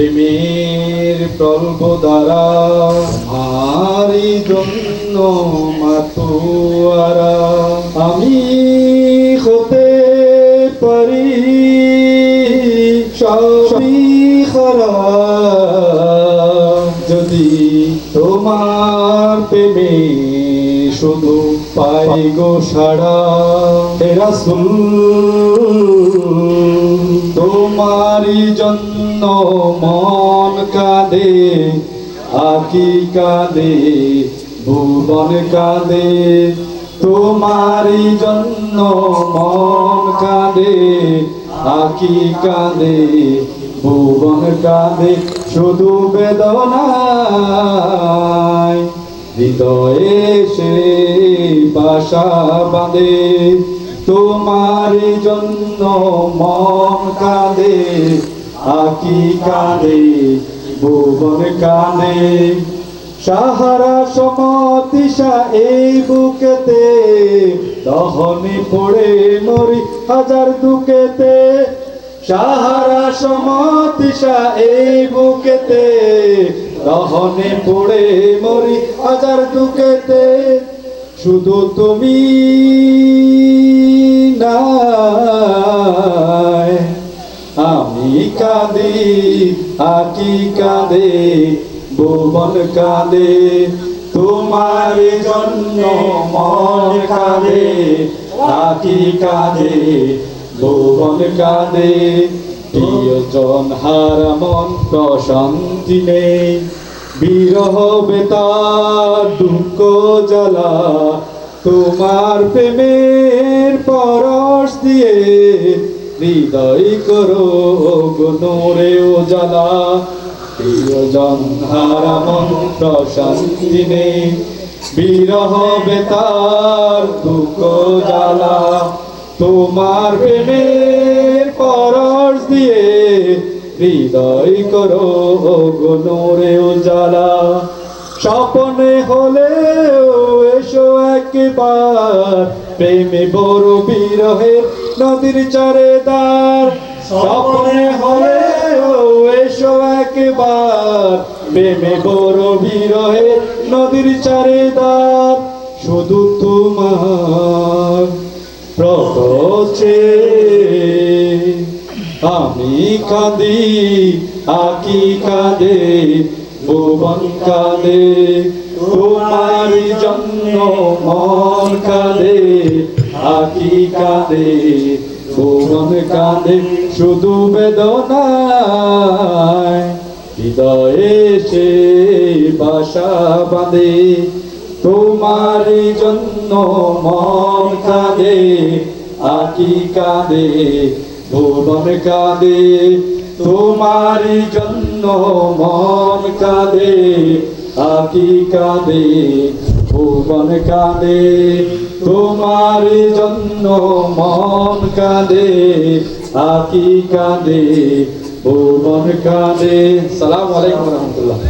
প্রেমের প্রল্প দ্বারা তোমারই জন্য মাতুয়ারা। আমি হতে পারি, সবই খারাপ। যদি তোমার প্রেমে শুধু পাই গো সারা তোমারই জন্য মন কাঁদে, আকি কাঁদে, ভুবন কাঁদে। তোমারই জন্য মন কাঁদে, আকি কাঁদে, ভুবন কাঁদে। শুধু বেদনায় হৃদয়ে সে বাসা বাঁধে। তোমার জন্য মন কাঁদে, আকি কাঁদে, ভুবন কাঁদে। সাহারা সমতিশা এই বুকেতে, দহনে পড়ে মরি হাজার দুকেতে। সাহারা সমতিশা এই বুকেতে, দহনে পড়ে মরি হাজার দুকেতে। শুধু তুমি নাই। আমি কাঁদি, আকি কাঁদে, ভুবন কাঁদে, তোমার জন্য মন কাঁদে, আকি কাঁদে, ভুবন কাঁদে। প্রিয়জন হার মন, প্রশান্তি নেই। বিরহ বেতার দুঃখ জ্বালা তোমার প্রেমের পরশ দিয়ে হৃদয় করো গুণরে জ্বালা প্রিয়জন হারা মন প্রশান্তি নেই, বিরহ বেতার দুঃখ জ্বালা। তোমার প্রেমের পরশ দিয়ে হৃদয় করো গুণরে উজালা। স্বপনে হলেও এসো একবার। প্রেমে বড় বিরহের নদীর চারে দ্বার। স্বপনে হলেও এসো একবার। প্রেমে বড় বিরহের নদীর চারে দ্বার। শুধু তোমার প্রকচে আমি কাঁদি, আকি কাঁদে। ভুবন কাঁদে, তোমার জন্য মন কাঁদে, আকি কাঁদে, ভুবন কাঁদে, শুধু বেদনায় হৃদয়ে সে বাসা বাঁধে। তোমার জন্য মন কাঁদে, আকি কাঁদে, ভুবন কাঁদে তোমার জন্য মন কাঁদে, আকি কাঁদে, ভুবন কাঁদে। তোমার জন্য মন কাঁদে, আকি কাঁদে, ভুবন কাঁদে। সালাম আলাইকুম রহমতুল্লাহ।